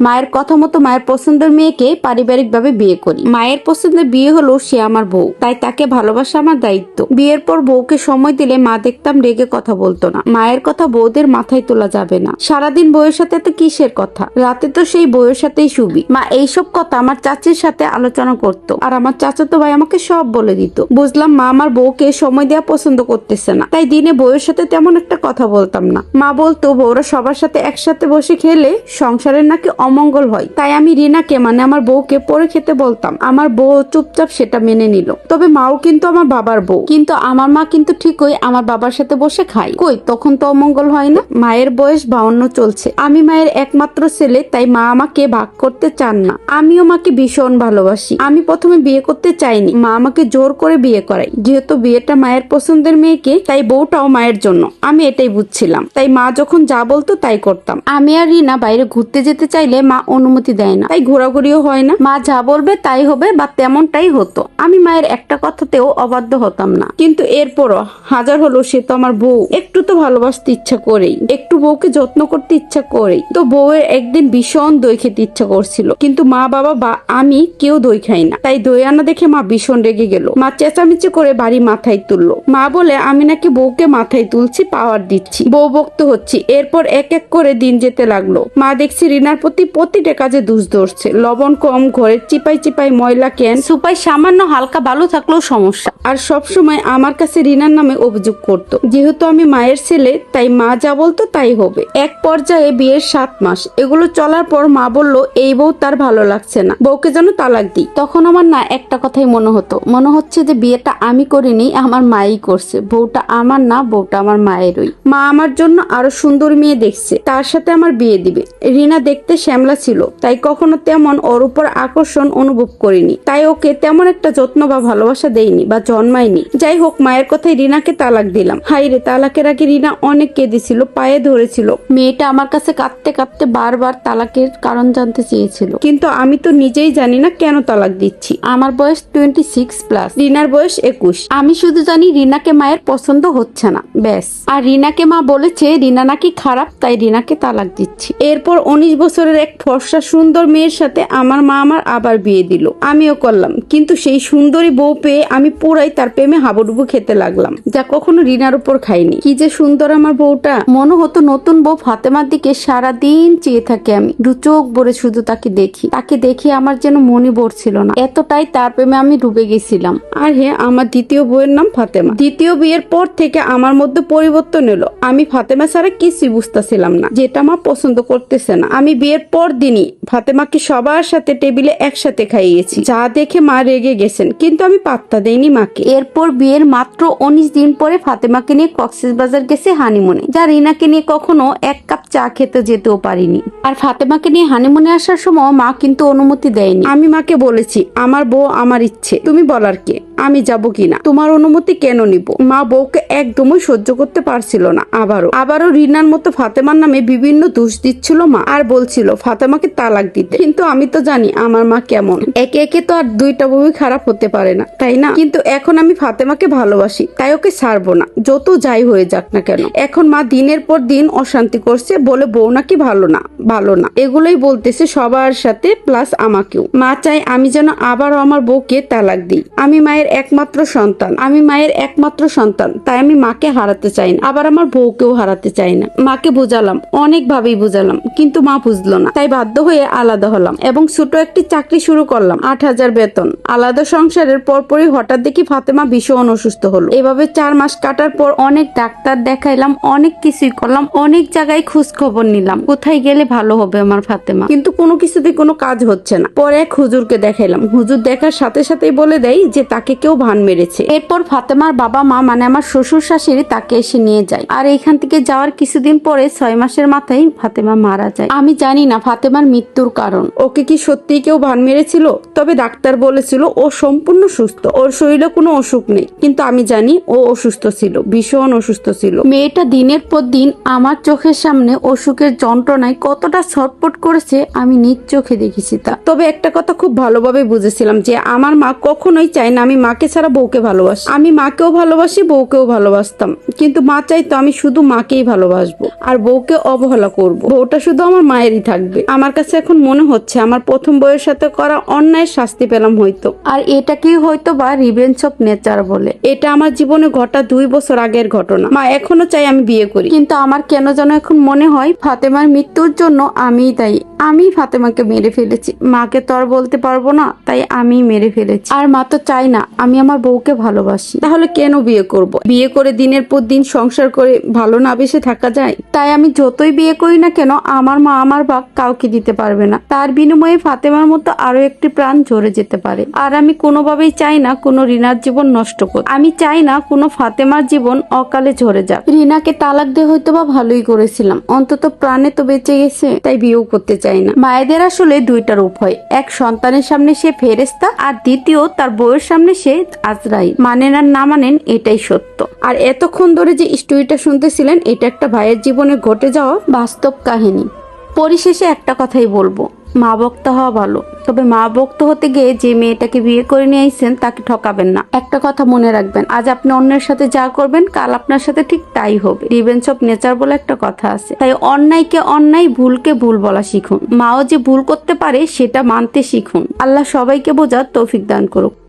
মায়ের কথা মতো মায়ের পছন্দের মেয়েকে পারিবারিক ভাবে বিয়ে করি। মায়ের পছন্দের বিয়ে হলো সে আমার বউ, তাই তাকে ভালোবাসা আমার দায়িত্ব। বিয়ের পর বউকে সময় দিলে মা দেখতাম রেগে কথা বলতো না। মায়ের কথা বউদের মাথায় তোলা যাবে না। সারাদিন বউয়ের সাথে তো কিসের কথা? রাতে তো সেই বউয়ের সাথেই শুবি। মা এইসব কথা আমার চাচির সাথে আলোচনা করতো। আর আমার চাচাতো ভাই আমাকে সব বলে দিত। বুঝলাম মা আমার বউকে সময় দেওয়া পছন্দ করতেছে না। তাই দিনে বউয়ের সাথে তেমন একটা কথা বলতাম না। মা বলতো, বউরা সবার সাথে একসাথে বসে খেলে সংসারের নাকি অমঙ্গল হয়। তাই আমি রিনাকে মানে আমার বউকে পরে খেতে বলতাম। আমার বউ চুপচাপ সেটা মেনে নিল। তবে মাও কিন্তু আমার বাবার বউ। কিন্তু আমার মা কিন্তু ঠিকই আমার বাবার সাথে বসে খায়। কই, তখন তো অমঙ্গল হয় না? মায়ের বয়স বাউন্ন চলছে। আমি মায়ের একমাত্র ছেলে, তাই মা আমাকে ভাগ করতে চান না। আমিও মাকে ভীষণ ভালোবাসি। আমি প্রথমে বিয়ে করতে চাইনি। মা আমাকে জোর করে বিয়ে করাই যেহেতু বিয়েটা মায়ের পছন্দের মেয়েকে, তাই বউটাও মায়ের জন্য। আমি এটাই বুঝছিলাম। তাই মা যখন যা বলতো তাই করতাম। আমি আর রিনা বাইরে ঘুরতে যেতে চাইলে মা অনুমতি দেয় না। তাই ঘোরাঘুরিও হয় না। মা যা বলবে তাই হবে বা তেমনটাই হতো। আমি মায়ের একটা কথাতেও অবাধ্য হতাম না। কিন্তু এরপরও হাজার হলো সে তো আমার বউ। একটু তো ভালোবাসতে ইচ্ছা করেই। একটু বউকে যত্ন করতে ইচ্ছা করেই। তো বউয়ের একদিন ভীষণ দই খেতে ইচ্ছা করছিল। কিন্তু মা বাবা বা আমি কেউ দই খাই না। তাই দই আনা দেখে মা ভীষণ রেগে গেল। মা চেঁচামেচি করে বাড়ি মাথায় তুললো। মা বলে, আমি নাকি বউকে মাথায় তুলছি, পাওয়ার দিচ্ছি। বউ বক্ত হচ্ছি। এরপর এক এক করে দিন যেতে লাগল। মা দেখছি রিনার প্রতি প্রতিটা কাজে দুষ ধরছে। লবণ কম ঘরের চিপাই চিপাই ময়লা ক্যান সুপাই সামান্য হালকা বালু থাকলেও সমস্যা। আর সব সময় আমার কাছে রিনার নামে অভিযোগ করত। যেহেতু আমি মায়ের ছেলে তাই মা যা বলতো তাই হবে। এক পর্যায়ে বিয়ের সাত মাস। এগুলো চলার পর মা বলল এই বউ তার ভালো লাগছে না। বউকে যেন তালাক দিই। তখন আমার না একটা কথাই মনে হতো। মনে হচ্ছে যে বিয়েটা আমি করিনি আমার মাই করছে। বউটা আমার না বউটা আমার মায়েরই। মা আমার জন্য আরও সুন্দর মেয়ে দেখছে। তার সাথে আমার বিয়ে দিবে। রিনা দেখতে শ্যামলা ছিল। তাই কখনো তেমন ওর উপর আকর্ষণ অনুভব করিনি। তাই ওকে তেমন একটা যত্ন বা ভালোবাসা দেয়নি বা জন্মায়নি। যাই হোক, মায়ের কথাই রিনাকে তালাক দিলাম। হাই রে, তালাকের আগে রিনা অনেক কেঁদেছিল, পায়ে ধরেছিল। মেয়েটা আমার কাছে কাঁদতে কাঁদতে বারবার তালাকের কারণ জানতে চেয়েছিল। কিন্তু আমি তো নিজেই জানি না কেন তালাক দিচ্ছি। আমার বয়স টোয়েন্টি সিক্স প্লাস রিনার বয়স একুশ। আমি শুধু জানি রিনাকে মায়ের পছন্দ হচ্ছে না, ব্যাস। আর রিনাকে মা বলেছে, রিনা নাকি খারাপ, তাই রিনাকে তালাক দিচ্ছি। এরপর উনিশ বছরের ফর্সা সুন্দর মেয়ের সাথে আমার মা আমার আবার বিয়ে দিল। আমিও করলাম। কিন্তু সেই সুন্দরী বউ পেয়ে আমি পুরাই তার প্রেমে হাবুডুবু খেতে লাগলাম, যা কখনো রিনার উপর খাইনি। কি যে সুন্দর আমার বউটা। মনে হতো নতুন বউ ফাতেমার দিকে সারাদিন চেয়ে থাকে আমি। দু চোখ ভরে শুধু তাকে দেখি। তাকে দেখে আমার যেন মনে ভরছিল না। এতটাই তার প্রেমে আমি ডুবে গেছিলাম। আর হ্যাঁ আমার দ্বিতীয় বউয়ের নাম ফাতেমা। দ্বিতীয় বিয়ের পর থেকে আমার মধ্যে পরিবর্তন এলো। আমি ফাতেমা ছাড়া কিছুই বুঝতেছিলাম না। যেটা আমার পছন্দ করতেছে না। আমি বিয়ের পর দিনই ফাতেমাকে সবার সাথে টেবিলে একসাথে খাইয়েছি। যা দেখে মা রেগে গেছেন, কিন্তু আমি পাত্তা দেইনি মাকে। এরপর বিয়ের মাত্র উনিশ দিন পরে ফাতেমাকে নিয়ে কক্সেস বাজার গেছে হানিমুনে, যা রিনাকে নিয়ে কখনো এক কাপ চা খেতে যেতেও পারিনি। আর ফাতেমাকে নিয়ে হানিমুনে আসার সময় মা কিন্তু অনুমতি দেয়নি। আমি মাকে বলেছি, আমার বউ আমার ইচ্ছে, তুমি বলার কে? আমি যাব কিনা? তোমার অনুমতি কেন নিব? মা বউকে একদমই সহ্য করতে পারছিল না আবারও। আবারও রিনার মতো ফাতেমার নামে বিভিন্ন দোষ দিচ্ছিল মা আর বলছিল, ফাতেমাকে তালাক দিতে। কিন্তু আমি তো জানি আমার মা কেমন। একে একে তো আর দুইটা বউই খারাপ হতে পারে না, তাই না? কিন্তু এখন আমি ফাতেমাকে ভালোবাসি, তাই ওকে ছাড়বো না। যত যাই হয়ে যাক না কেন। এখন মা দিনের পর দিন অশান্তি করছে বলে বউ নাকি ভালো না ভালো না। এগুলোই বলতেছে সবার সাথে, প্লাস আমাকেও। মা চাই আমি যেন আবারও আমার বউকে তালাক দিই। আমি মায়ের একমাত্র সন্তান। আমি মায়ের একমাত্র সন্তান, তাই আমি মাকে হারাতে চাই না। আবার আমার বউকেও হারাতে চাই না। মাকে বুঝালাম, অনেক ভাবেই বুঝালাম, কিন্তু মা বুঝলো না। তাই বাধ্য হয়ে আলাদা হলাম এবং ছোট একটি চাকরি শুরু করলাম, আট হাজার বেতন। আলাদা সংসারের পরপরই হঠাৎ দেখি ফাতেমা ভীষণ অসুস্থ হলো। এভাবে চার মাস কাটার পর অনেক ডাক্তার দেখাইলাম, অনেক কিছুই করলাম, অনেক জায়গায় খোঁজ খবর নিলাম। কোথায় গেলে ভালো হবে আমার ফাতেমা? কিন্তু কোনো কিছুতে কোনো কাজ হচ্ছে না। পরে এক হুজুরকে দেখাইলাম। হুজুর দেখার সাথে সাথেই বলে দেয় যে তাকে কেউ ভান মেরেছে। এরপর ফাতেমার বাবা মা মানে আমার শ্বশুর শাশুড়ি, তাকে এসে নিয়ে যায়। আর এখান থেকে যাওয়ার কিছুদিন পরে ছয় মাসের মাথায় ফাতেমা মারা যায়। আমি জানি না ফাতেমার মৃত্যুর কারণ। ওকে কি সত্যি কেউ ভান মেরেছিল? তবে ডাক্তার বলেছিল ও সম্পূর্ণ সুস্থ। ওর শরীরে কোনো অসুখ নেই। কিন্তু আমি জানি ও অসুস্থ ছিল, ভীষণ অসুস্থ ছিল। মেয়েটা দিনের পর দিন আমার চোখের সামনে অসুখের যন্ত্রণায় কতটা ছটপট করেছে, আমি নিজ চোখে দেখেছি তা। তবে একটা কথা খুব ভালোভাবে বুঝেছিলাম যে, আমার মা কখনোই চায় না আমি মাকে ছাড়া বউকে ভালোবাসি। আমি মাকেও ভালোবাসি, বউকেও ভালোবাসতাম। কিন্তু মা চাইতো আমি শুধু মাকেই ভালোবাসবো আর বউকে অবহেলা করব। বউটা শুধু আমার মায়েরই থাকবে। আমার কাছে এখন মনে হচ্ছে আমার প্রথম বউয়ের সাথে করা অন্যায় শাস্তি পেলাম হয়তো। আর এটাকেই হয়তো বা রিভেঞ্জ অফ নেচার বলে। এটা আমার জীবনে ঘটা দুই বছর আগের ঘটনা। মা এখনও চাই আমি বিয়ে করি। কিন্তু আমার কেন যেন এখন মনে হয় ফাতেমার মৃত্যুর জন্য আমিই দায়ী। আমি ফাতেমাকে মেরে ফেলেছি। মাকে তো আর বলতে পারব না, তাই আমি মেরে ফেলেছি। আর মা তো চাই না, আমি আমার বউকে ভালোবাসি। তাহলে কেন বিয়ে করব? বিয়ে করে দিনের পর দিন সংসার করে ভালো না বেসে থাকা যায়? তাই আমি যতই বিয়ে করি না কেন, আমার মা আমার বাপ কাউকে দিতে পারবে না। তার বিনিময়ে ফাতেমার মতো আরও একটি প্রাণ ঝরে যেতে পারে। আর আমি কোনোভাবেই চাই না কোনো রিনার জীবন নষ্ট কর আমি চাই না কোনো ফাতেমার জীবন অকালে ঝরে যাক। রিনাকে তালাক দিয়ে হয়তো বা ভালোই করেছিলাম। অন্তত প্রাণে তো বেঁচে গেছে, তাই বিয়েও করতে চাই না। মায়েদের আসলে দুইটা রূপ হয়। এক, সন্তানের সামনে সে ফেরেস্তা আর দ্বিতীয়, তার বউয়ের সামনে সে আজরাইল। মানেন আর না মানেন, এটাই সত্য। আর এতক্ষণ ধরে যে স্টোরিটা শুনতেছিলেন, এটা একটা ভাইয়ের জীবনে ঘটে যাওয়া বাস্তব কাহিনী। পরিশেষে একটা কথাই বলব। মা ভক্ত হওয়া ভালো। তবে মা বক্ত হতে গিয়ে যে মেয়েটাকে বিয়ে করে নিয়ে আইসেন তাকে ঠকাবেন না। একটা কথা মনে রাখবেন, আজ আপনি অন্যের সাথে যা করবেন, কাল আপনার সাথে ঠিক তাই হবে। রিভেন্স অফ নেচার বলে একটা কথা আছে। তাই অন্যায়কে অন্যায়, ভুলকে ভুল বলা শিখুন। মাও যে ভুল করতে পারে, সেটা মানতে শিখুন। আল্লাহ সবাইকে বোঝার তৌফিক দান করুক।